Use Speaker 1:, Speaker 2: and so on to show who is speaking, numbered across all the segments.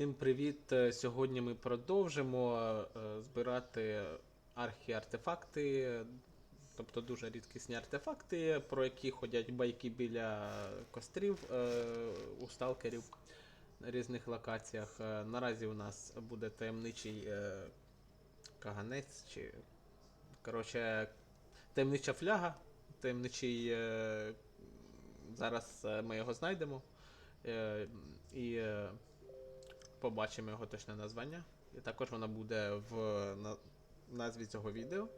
Speaker 1: Всім привіт! Е, Сьогодні ми продовжимо е, збирати архіартефакти, тобто дуже рідкісні артефакти, про які ходять байки біля кострів е, у сталкерів на різних локаціях. Наразі у нас буде таємничий каганець чи. Коротше, таємнича фляга, таємничий. Зараз ми його знайдемо. І побачимо його точне названня. І також воно буде в на- назві цього відео.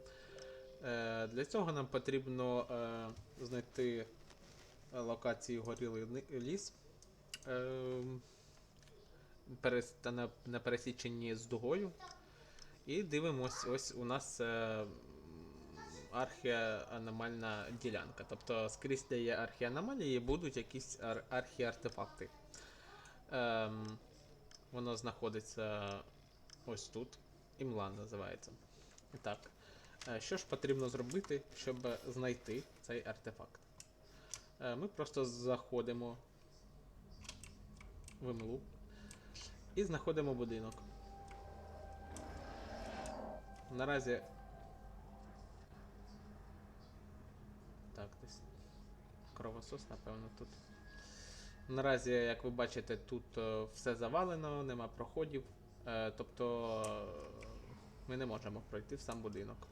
Speaker 1: Е, Для цього нам потрібно е, знайти локацію горілий ліс. Е, на, пересіченні з дугою. І дивимось, ось у нас е, ділянка. Тобто скрізь, де є архіаномалії, будуть якісь ар- архіартефакти. Ем, воно знаходиться ось тут. Імлан називається. І так. е, Що ж потрібно зробити, щоб знайти цей артефакт? Е, Ми просто заходимо в імлу і знаходимо будинок. Наразі. Так, десь. Кровосос, напевно, тут. Наразі, як ви бачите, тут е, все завалено, нема проходів. Е, тобто е, ми не можемо пройти в сам будинок.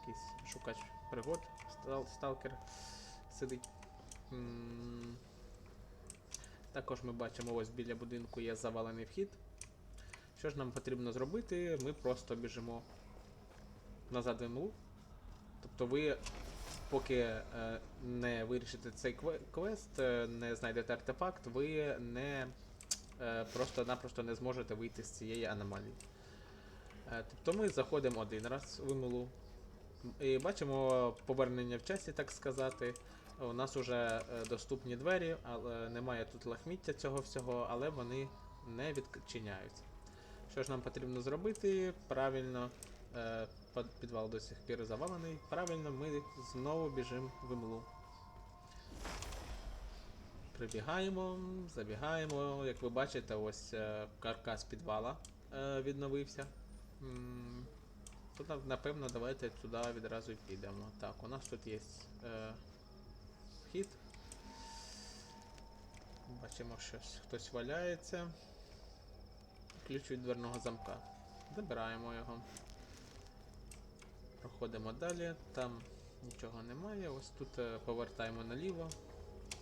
Speaker 1: Якийсь шукач пригод, сталкер сидить. Також ми бачимо, ось біля будинку є завалений вхід. Що ж нам потрібно зробити? Ми просто біжимо назад в імлу. Тобто ви поки е, не вирішите цей квест, е, не знайдете артефакт, ви не е, просто-напросто не зможете вийти з цієї аномалії. Тобто ми заходимо один раз в імлу і бачимо повернення в часі, так сказати. У нас вже е, доступні двері, але немає тут лахміття цього всього, але вони не відчиняються. Що ж нам потрібно зробити? Правильно, підвал до сих пір завалений. Правильно, ми знову біжимо в імлу. Прибігаємо, забігаємо. Як ви бачите, ось е, каркас підвала е, відновився. Нав- напевно давайте туди відразу підемо. Так, у нас тут є е, вхід. Бачимо, що хтось валяється. Ключ від дверного замка. Забираємо його. Проходимо далі, там нічого немає. Ось тут е, повертаємо наліво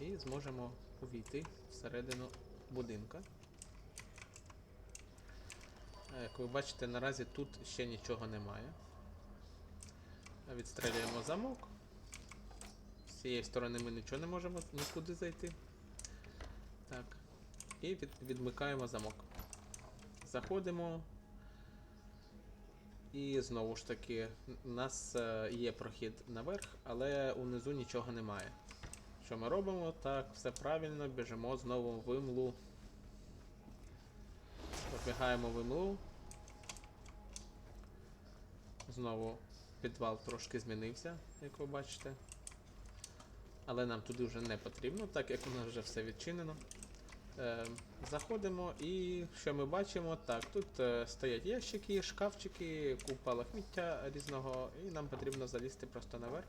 Speaker 1: і зможемо увійти всередину будинка. Як ви бачите, наразі тут ще нічого немає. Відстрелюємо замок. З цієї сторони ми нічого не можемо нікуди зайти. Так. І від, відмикаємо замок. Заходимо. І знову ж таки, у нас е, є прохід наверх, але унизу нічого немає. Що ми робимо? Так, все правильно, біжимо знову в імлу. Побігаємо в імлу. Знову підвал трошки змінився, як ви бачите. Але нам туди вже не потрібно, так як у нас вже все відчинено. Е, заходимо і що ми бачимо? Так, тут е, стоять ящики, шкафчики, купа лахміття різного, і нам потрібно залізти просто наверх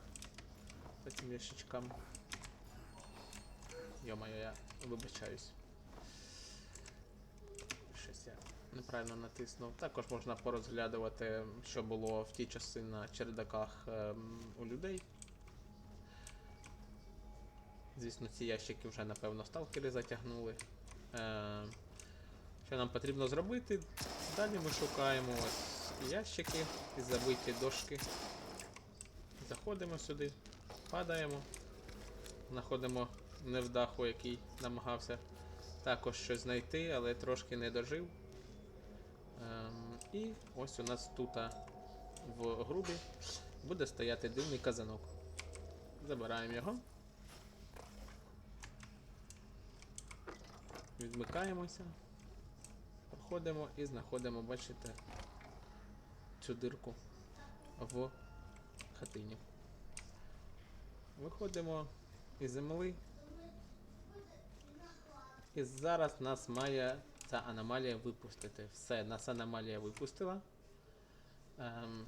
Speaker 1: по цим ящичкам. Йо-моє, я вибачаюсь. Щось я неправильно натиснув. Також можна порозглядувати, що було в ті часи на чердаках ем, у людей. Звісно, ці ящики вже, напевно, сталкери затягнули. Е, що нам потрібно зробити? Далі ми шукаємо ось ящики і забиті дошки. Заходимо сюди, падаємо, знаходимо невдаху, який намагався також щось знайти, але трошки не дожив. Ем, і ось у нас тут в грубі буде стояти дивний казанок. Забираємо його. Відмикаємося, проходимо і знаходимо, бачите, цю дирку в хатині. Виходимо із земли. І зараз нас має ця аномалія випустити. Все, нас аномалія випустила. Ем,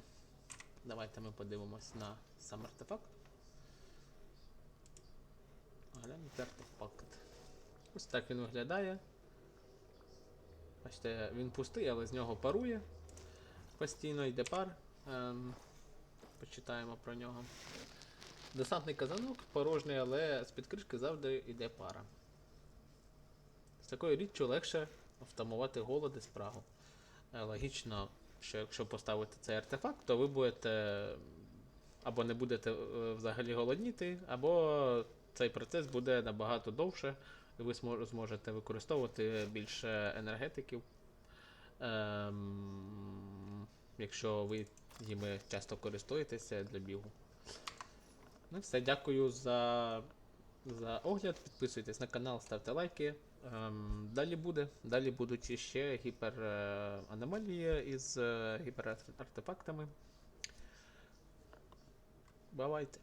Speaker 1: давайте ми подивимось на сам артефакт. Гляньте артефакт. Ось так він виглядає. Бачите, він пустий, але з нього парує. Постійно йде пар. Ем, почитаємо про нього. Десантний казанок порожній, але з-під кришки завжди йде пара. З такою річчю легше втамувати голод і спрагу. Е, Логічно, що якщо поставити цей артефакт, то ви будете або не будете е, взагалі голодніти, або цей процес буде набагато довше, ви зможете використовувати більше енергетиків. Ем, якщо ви ними часто користуєтеся для бігу. Ну все, дякую за, за огляд. Підписуйтесь на канал, ставте лайки. Ем, далі буде. Далі будуть іще гіпер е, із е, гіперартефактами. Бувайте.